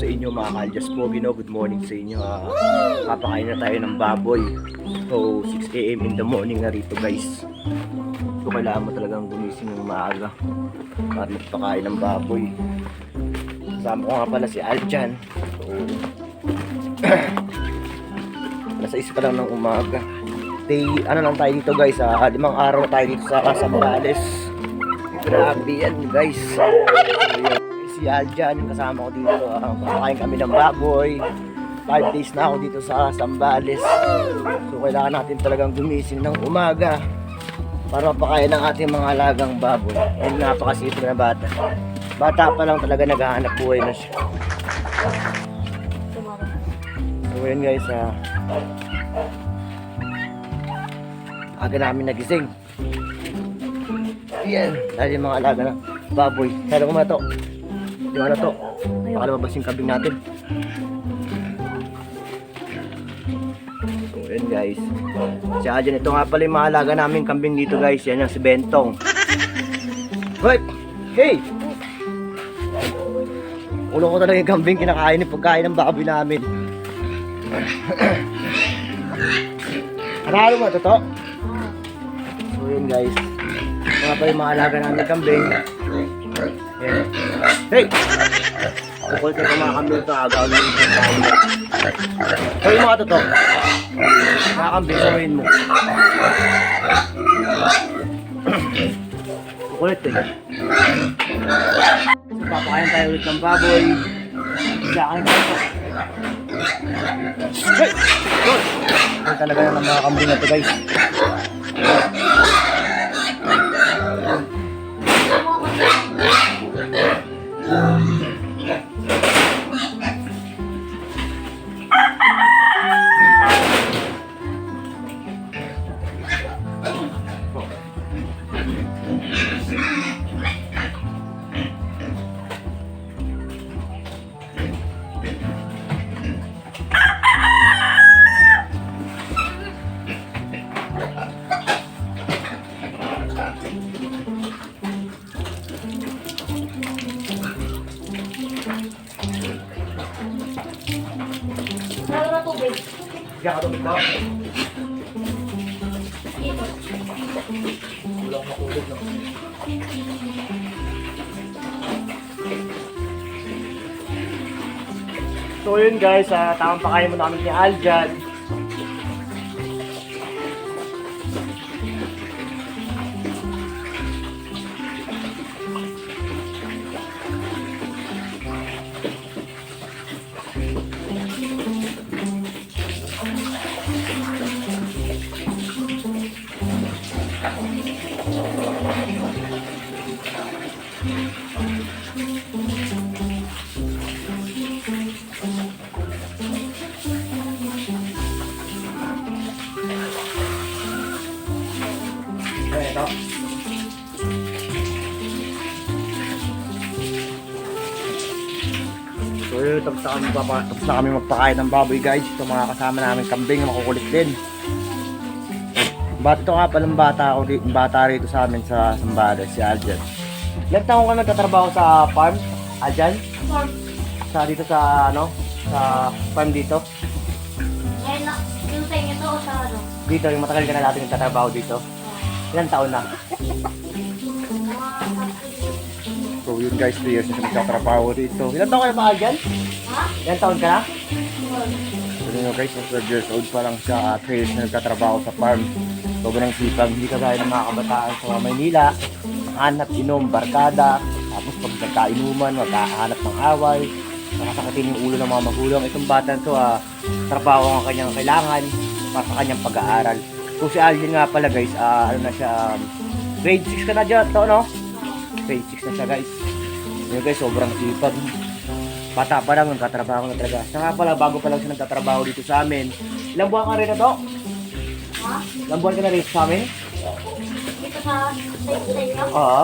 sa inyo mga kaljas po, no? Good morning sa inyo. ah. Papakain na tayo ng baboy. So, 6 a.m. in the morning na rito guys. So, kailangan mo talagang gumising ng maaga para magpakain ng baboy. Kasama ko nga pala si Aljan. So, nasa isa pa lang ng umaga. Day, ano lang tayo dito guys, ah, limang araw tayo dito sa Casa Morales. Grabe yan guys. Ayun, si Aljan, yung kasama ko dito. Uh, kumakain kami ng baboy. 5 days na ako dito sa Sambales. So kailangan natin talagang gumising ng umaga para mapakain ng ating mga alagang baboy. Ayun napakasipag na bata. Bata pa lang talaga naghahanap buhay na siya. So yun guys, ah, aga namin nagising. Yan, dahil yung mga alaga na baboy. Ko to. Yung ano to, baka lumabas yung kambing natin. So, yun guys. Si Ajan, ito nga pala yung mga alaga namin kambing dito guys. Yan yung si Bentong. Wait! Hey! Ulo ko talaga yung kambing kinakain yung pagkain ng baboy namin. Analo mo ito to? So yun guys. Mga pa yung mga namin kambing. Yan. Hey! Bukol ka mga kambing ito, agaw na yung kambing. So yung mga to Mga kambing, sabihin mo. Kulit eh. Papakain tayo ulit ng baboy. Isa ka na ito. Hey! Good! Yan talaga ng mga kambing na to guys. Diyan ka tumig daw. Dito. Walang makulog no? So yun guys, uh, tamang pakain mo namin ni Aljan. So yun, tapos na kami, papa, tapos na kami magpakain ng baboy guys. Ito mga kasama namin kambing, makukulit din. Bat ito nga palang bata ako bata rito sa amin sa Sambales, si Aljan. Ilang taong ka nagtatrabaho sa farm, Aljan? Form. Sa dito sa ano? Sa farm dito? Ngayon na, yung sa inyo to o sa ano? Dito, yung matagal ka na natin nagtatrabaho dito. Ilang taon na? Yun guys, 3 years na siya nagtatrabaho dito. Ilang taon ka na ba, Aljan? Ha? Ilang taon ka na? So yun guys, 12 years old pa lang siya, at 3 years na nagtatrabaho sa farm. Sobrang sipag, hindi kagaya ng mga kabataan sa Maynila. Hanap, inom, barkada, tapos pag nagkainuman, magkahanap ng away, nakasakatin yung ulo ng mga magulang. Itong bata to, ah, trabaho ang kanyang kailangan para sa kanyang pag-aaral. So si Alvin nga pala guys, ah, ano na siya, um, grade 6 ka na dyan, to no? Grade 6 na siya guys. Yun guys, sobrang sipag. Bata pa lang, nagtatrabaho na talaga. Nga pala, bago pa lang siya nagtatrabaho dito sa amin. Ilang buwan ka rin na to? Ha? Ilang buwan ka na rin sa amin? Dito sa? Oo.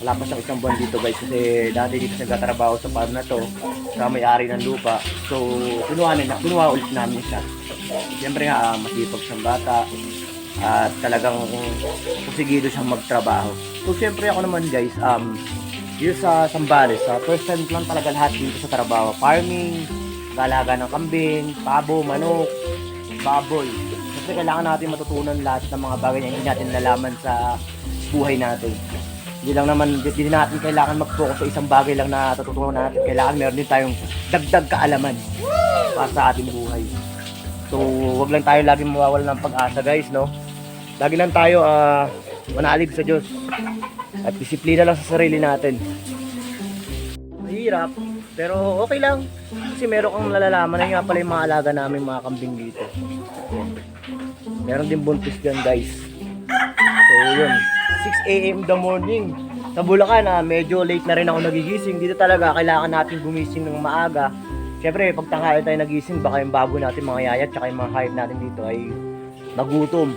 Wala pa siyang isang buwan dito guys kasi dati dito siya nagtatrabaho sa farm na to sa may-ari ng lupa. So, kinuha, na, kinuha ulit namin siya. Siyempre nga, ah, masipag siyang bata at talagang pusigido siyang magtrabaho. So, siyempre ako naman guys, um, Dito sa Sambales, sa first time lang talaga lahat dito sa trabaho. Farming, galaga ng kambing, pabo, manok, baboy. Kasi kailangan natin matutunan lahat ng mga bagay na hindi natin nalaman sa buhay natin. Hindi lang naman, hindi natin kailangan mag-focus sa isang bagay lang na natutunan natin. Kailangan meron din tayong dagdag kaalaman para sa ating buhay. So, wag lang tayo laging mawawala ng pag-asa guys, no? Lagi lang tayo ah manalig sa Diyos. At disiplina lang sa sarili natin. Mahirap, pero okay lang. Kasi meron kang nalalaman na nga pala yung mga alaga namin mga kambing dito. Meron din buntis dyan guys. So yun, 6 a.m. the morning. Sa Bulacan, ah, medyo late na rin ako nagigising. Dito talaga, kailangan natin gumising ng maaga. Siyempre, pag tanghali tayo nagising, baka yung bago natin mga yaya at yung mga hayop natin dito ay nagutom.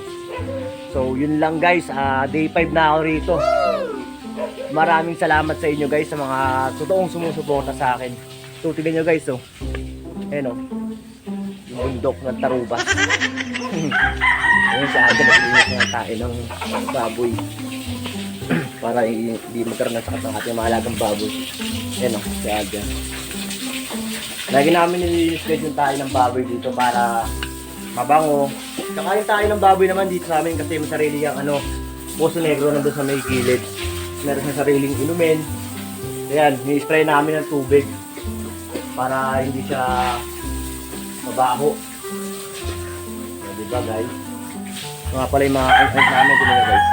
So, yun lang guys. Ah, day 5 na ako rito. Maraming salamat sa inyo guys sa mga totoong sumusuporta sa akin. So, tignan nyo guys, oh. Ayan, oh. Yung bundok ng taruba. Ayan si Aga, nag-iinit na tayo ng baboy. Para hindi magkaroon ng sakit ng ating mahalagang baboy. Ayan, oh, si Aga. Lagi namin nililis-schedule tayo ng baboy dito para mabango. Kakain tayo ng baboy naman dito sa amin kasi may sarili yung ano, puso negro nandun sa may gilid. Meron sa sariling inumin. Ayan, ni-spray namin ng tubig para hindi siya mabaho. O, diba guys? Ito nga pala yung mga content namin dito guys.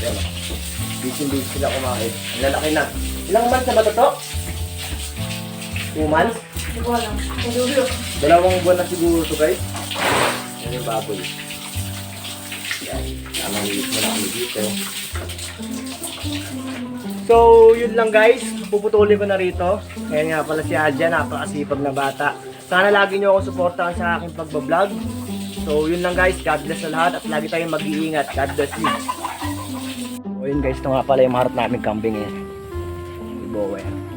Ayan. Busy-busy sila kumain. Ang lalaki na. Ilang months na ba ito? Two months? Hindi ko alam. Nadulo. Dalawang buwan na siguro to guys. Yan yung baboy. Yan. Tamang liit na kami dito. So, yun lang guys. Puputulin ko na rito. Ayan nga pala si Adja, napakasipag na bata. Sana lagi nyo ako suportahan sa aking pagbablog. So, yun lang guys. God bless sa lahat at lagi tayong mag-iingat. God bless you. So, yun guys. Ito nga pala yung harap namin kambing eh. Bower.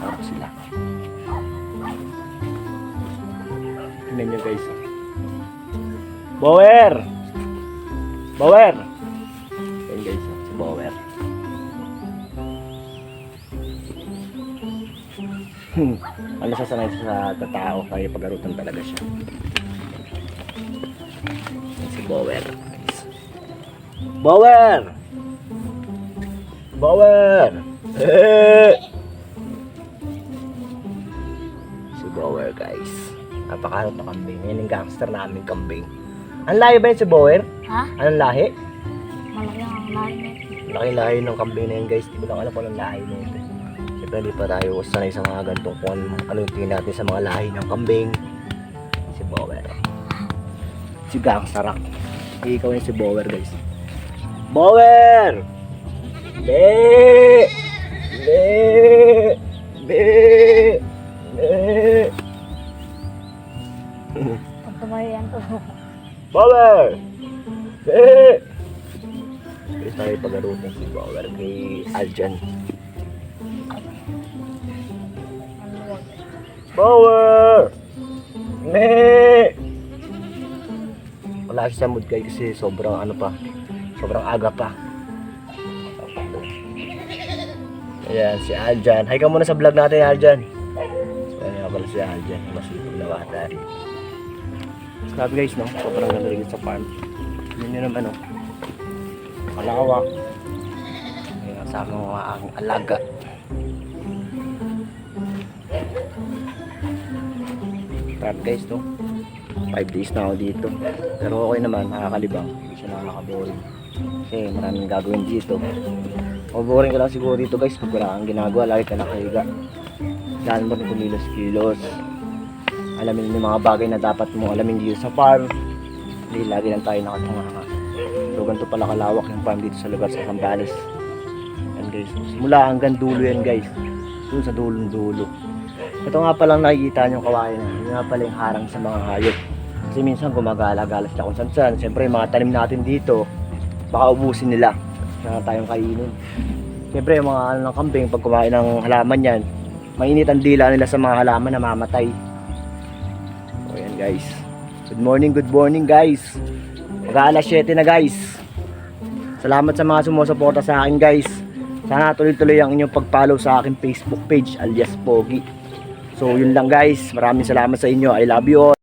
Harap sila. Tingnan nyo guys. Bower! Bower! Ayan guys, si Bower. Hmm. Ano sasanay sa tatao kaya pagarutan talaga siya. Si Bower. Bower! Bower! Eh! Guys. Napakaharap na kambing. Yan yung gangster namin kambing. Ang lahi ba yun si Bower? Ha? Anong lahi? Malaki ang nito. Laki lahi ng kambing na yun guys. Di ko lang alam kung anong lahi na yun. Siyempre hindi pa tayo sanay sa mga ganitong kung ano, yung tingin natin sa mga lahi ng kambing. Si Bower. Si Gangstarak. Ikaw yung si Bower guys. Bower! Be! Aljan. Power! Ne! Wala siya sa mood guys kasi sobrang ano pa. Sobrang aga pa. Ayan, si Aljan. Hi ka muna sa vlog natin, Aljan. So, ayan nga pala si Aljan. Masipag na bata. Grabe guys, no? Sobrang ganda rin sa farm. Yun yun naman, no? Malawak. Kasama ng mga aking alaga. Grabe guys, no? 5 days na ako dito. Pero okay naman, nakakalibang. Hindi siya nakakaboring. Kasi maraming gagawin dito. O boring ka lang siguro dito guys pag wala kang ginagawa. Lagi ka nakahiga. Dahil mo rin kumilos-kilos alamin yung mga bagay na dapat mo alamin dito sa farm. Hindi lagi lang tayo nakatunganga. So ganito pala kalawak yung farm dito sa lugar sa Zambales. Yan guys. Mula hanggang dulo yan guys. Doon sa dulong dulo. Ito nga palang nakikita kawain na. Yun nga pala yung harang sa mga hayop. Kasi minsan gumagala-gala sila kung saan saan. Siyempre mga tanim natin dito, baka ubusin nila. Kaya tayong kainin. Siyempre yung mga ano ng kambing, pag kumain ng halaman yan, mainit ang dila nila sa mga halaman na mamatay. So ayan guys. Good morning, good morning guys. Mag alas 7 na guys. Salamat sa mga sumusuporta sa akin guys. Sana tuloy-tuloy ang inyong pag-follow sa aking Facebook page alias Pogi. So yun lang guys. Maraming salamat sa inyo. I love you all.